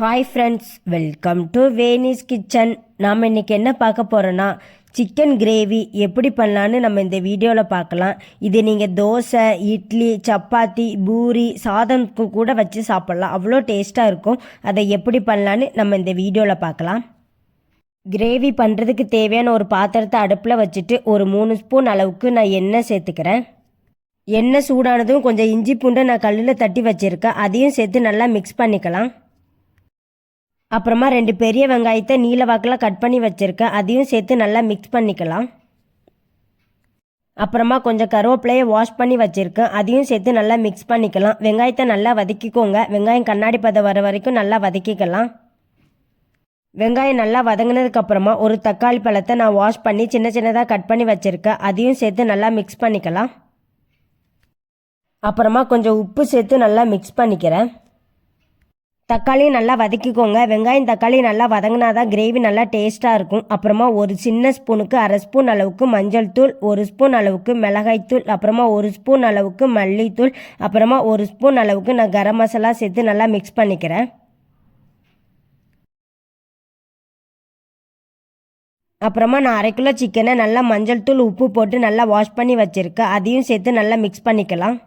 Hi friends welcome to Venis kitchen நாம் இன்றைக்கி என்ன பார்க்க போகிறோன்னா சிக்கன் கிரேவி எப்படி பண்ணலான்னு நம்ம இந்த வீடியோவில் பார்க்கலாம். இது நீங்கள் தோசை இட்லி சப்பாத்தி பூரி சாதம்க்கு கூட வச்சு சாப்பிட்லாம். அவ்வளோ டேஸ்ட்டாக இருக்கும். அதை எப்படி பண்ணலான்னு நம்ம இந்த வீடியோவில் பார்க்கலாம். கிரேவி பண்ணுறதுக்கு தேவையான ஒரு பாத்திரத்தை அடுப்பில் வச்சுட்டு ஒரு மூணு ஸ்பூன் அளவுக்கு நான் எண்ணெய் சேர்த்துக்கிறேன். எண்ணெய் சூடானதும் கொஞ்சம் இஞ்சி பூண்டை நான் கல்லில் தட்டி வச்சுருக்கேன். அதையும் சேர்த்து நல்லா மிக்ஸ் பண்ணிக்கலாம். அப்புறமா ரெண்டு பெரிய வெங்காயத்தை நீல வாக்கில் கட் பண்ணி வச்சுருக்கேன் அதையும் சேர்த்து நல்லா மிக்ஸ் பண்ணிக்கலாம். அப்புறமா கொஞ்சம் கருவேப்பிலையை வாஷ் பண்ணி வச்சுருக்கேன் அதையும் சேர்த்து நல்லா மிக்ஸ் பண்ணிக்கலாம். வெங்காயத்தை நல்லா வதக்கிக்கோங்க. வெங்காயம் கண்ணாடி பதம் வர வரைக்கும் நல்லா வதக்கிக்கலாம். வெங்காயம் நல்லா வதங்கினதுக்கப்புறமா ஒரு தக்காளி பழத்தை நான் வாஷ் பண்ணி சின்ன சின்னதாக கட் பண்ணி வச்சுருக்கேன் அதையும் சேர்த்து நல்லா மிக்ஸ் பண்ணிக்கலாம். அப்புறமா கொஞ்சம் உப்பு சேர்த்து நல்லா மிக்ஸ் பண்ணிக்கிறேன். தக்காளியும் நல்லா வதக்கிக்கோங்க. வெங்காயம் தக்காளி நல்லா வதங்கினா தான் கிரேவி நல்லா டேஸ்ட்டாக இருக்கும். அப்புறமா ஒரு சின்ன ஸ்பூனுக்கு அரை ஸ்பூன் அளவுக்கு மஞ்சள் தூள் ஒரு ஸ்பூன் அளவுக்கு மிளகாய் தூள் அப்புறமா ஒரு ஸ்பூன் அளவுக்கு மல்லித்தூள் அப்புறமா ஒரு ஸ்பூன் அளவுக்கு நான் கரம் மசாலா சேர்த்து நல்லா மிக்ஸ் பண்ணிக்கிறேன். அப்புறமா நான் அரை கிலோ சிக்கனை நல்லா மஞ்சள் தூள் உப்பு போட்டு நல்லா வாஷ் பண்ணி வச்சுருக்கேன். அதையும் சேர்த்து நல்லா மிக்ஸ் பண்ணிக்கலாம்.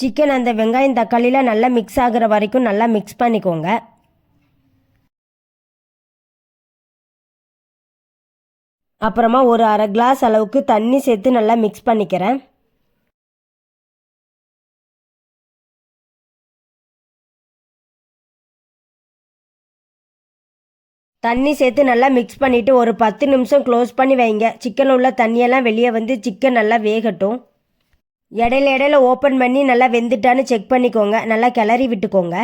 சிக்கன் அந்த வெங்காயம் தக்காளியில் நல்லா மிக்ஸ் ஆகிற வரைக்கும் நல்லா மிக்ஸ் பண்ணிக்கோங்க. அப்புறமா ஒரு அரை கிளாஸ் அளவுக்கு தண்ணி சேர்த்து நல்லா மிக்ஸ் பண்ணிக்கிறேன். தண்ணி சேர்த்து நல்லா மிக்ஸ் பண்ணிவிட்டு ஒரு பத்து நிமிஷம் க்ளோஸ் பண்ணி வைங்க. சிக்கன் உள்ள தண்ணியெல்லாம் வெளியே வந்து சிக்கன் நல்லா வேகட்டும். இடையில இடையில ஓப்பன் பண்ணி நல்லா வெந்துட்டான்னு செக் பண்ணிக்கோங்க. நல்லா கிளறி விட்டுக்கோங்க.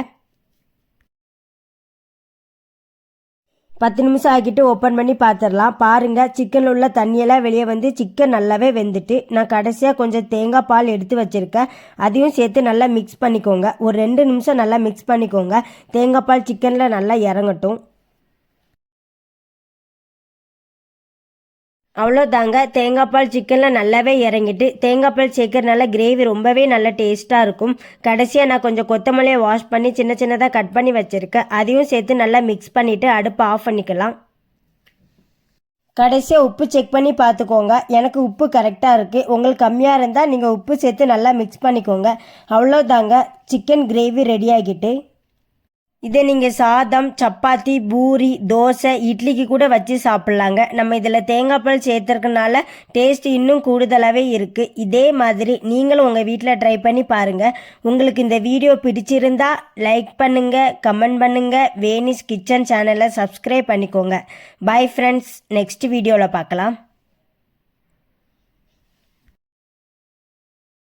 பத்து நிமிஷம் ஆக்கிட்டு ஓப்பன் பண்ணி பார்த்துடலாம் பாருங்கள் சிக்கனில் உள்ள தண்ணியெல்லாம் வெளியே வந்து சிக்கன் நல்லாவே வெந்துட்டு நான் கடைசியாக கொஞ்சம் தேங்காய் பால் எடுத்து வச்சுருக்கேன். அதையும் சேர்த்து நல்லா மிக்ஸ் பண்ணிக்கோங்க. ஒரு ரெண்டு நிமிஷம் நல்லா மிக்ஸ் பண்ணிக்கோங்க. தேங்காய் பால் சிக்கனில் நல்லா இறங்கட்டும். அவ்வளோதாங்க தேங்காய் பால் சிக்கனில் நல்லாவே இறங்கிட்டு தேங்காய் பால் சேர்க்கறனால கிரேவி ரொம்பவே நல்லா டேஸ்ட்டாக இருக்கும். கடைசியாக நான் கொஞ்சம் கொத்தமல்லியை வாஷ் பண்ணி சின்ன சின்னதாக கட் பண்ணி வச்சுருக்கேன். அதையும் சேர்த்து நல்லா மிக்ஸ் பண்ணிவிட்டு அடுப்பை ஆஃப் பண்ணிக்கலாம். கடைசியாக உப்பு செக் பண்ணி பார்த்துக்கோங்க. எனக்கு உப்பு கரெக்டாக இருக்குது உங்களுக்கு கம்மியாக இருந்தால் நீங்கள் உப்பு சேர்த்து நல்லா மிக்ஸ் பண்ணிக்கோங்க. அவ்வளோதாங்க சிக்கன் கிரேவி ரெடி ஆகிட்டு. இதை நீங்கள் சாதம் சப்பாத்தி பூரி தோசை இட்லிக்கு கூட வச்சு சாப்பிட்லாங்க. நம்ம இதில் தேங்காய் பால் சேர்த்துருக்கனால டேஸ்ட் இன்னும் கூடுதலாகவே இருக்குது இதே மாதிரி நீங்களும் உங்கள் வீட்டில் ட்ரை பண்ணி பாருங்கள் உங்களுக்கு இந்த வீடியோ பிடிச்சிருந்தா லைக் பண்ணுங்கள் கமெண்ட் பண்ணுங்கள் வேனிஸ் கிச்சன் சேனலை சப்ஸ்கிரைப் பண்ணிக்கோங்க. பாய் ஃப்ரெண்ட்ஸ் நெக்ஸ்ட் வீடியோவில் பார்க்கலாம்.